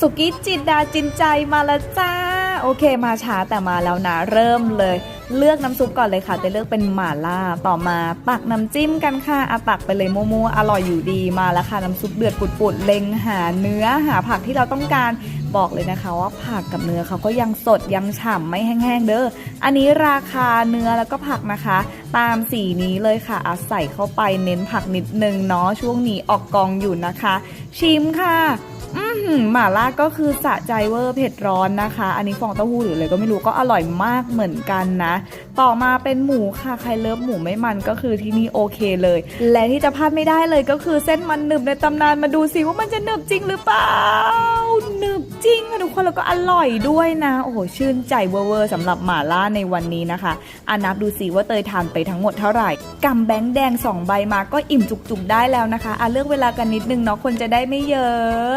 สุกี้จินดาจินใจมาแล้วจ้า โอเคมาช้าแต่มาแล้วนะ เริ่มเลย เลือกน้ำซุปก่อนเลยค่ะจะเลือกเป็นหม่าล่า ต่อมาตักน้ำจิ้มกันค่ะอาตักไปเลยมัวๆอร่อยอยู่ดีมาแล้วค่ะน้ำซุปเดือดปุดๆเล็งหาเนื้อหาผักที่เราต้องการบอกเลยนะคะว่าผักกับเนื้อเขาก็ยังสดยังฉ่ำไม่แห้งๆเด้อ อันนี้ราคาเนื้อแล้วก็ผักนะคะ ตามสีนี้เลยค่ะอาใส่เข้าไปเน้นผักนิดนึงเนาะช่วงนี้ออกกองอยู่นะคะ ชิมค่ะ หม่าล่าก็คือสะใจเวอร์เผ็ดร้อนนะคะ อันนี้ฟองเต้าหู้หรืออะไรก็ไม่รู้ก็อร่อยมากเหมือนกันนะ ต่อมาเป็นหมูค่ะใครเลิฟหมูไม่มันก็คือที่นี่โอเคเลย และที่จะพลาดไม่ได้เลยก็คือเส้นมันหนึบในตำนานมาดูสิว่ามันจะหนึบจริงหรือเปล่า ข้นแล้วก็อร่อยด้วยนะ โอ้โห ชื่นใจเวอร์ๆสำหรับหม่าล่าในวันนี้นะคะอานับดูสิว่าเตยทานไปทั้งหมดเท่าไหร่กำแบงค์แดงสองใบมาก็อิ่มจุกๆได้แล้วนะคะอะเลือกเวลากันนิดนึงเนาะคนจะได้ไม่เยอะ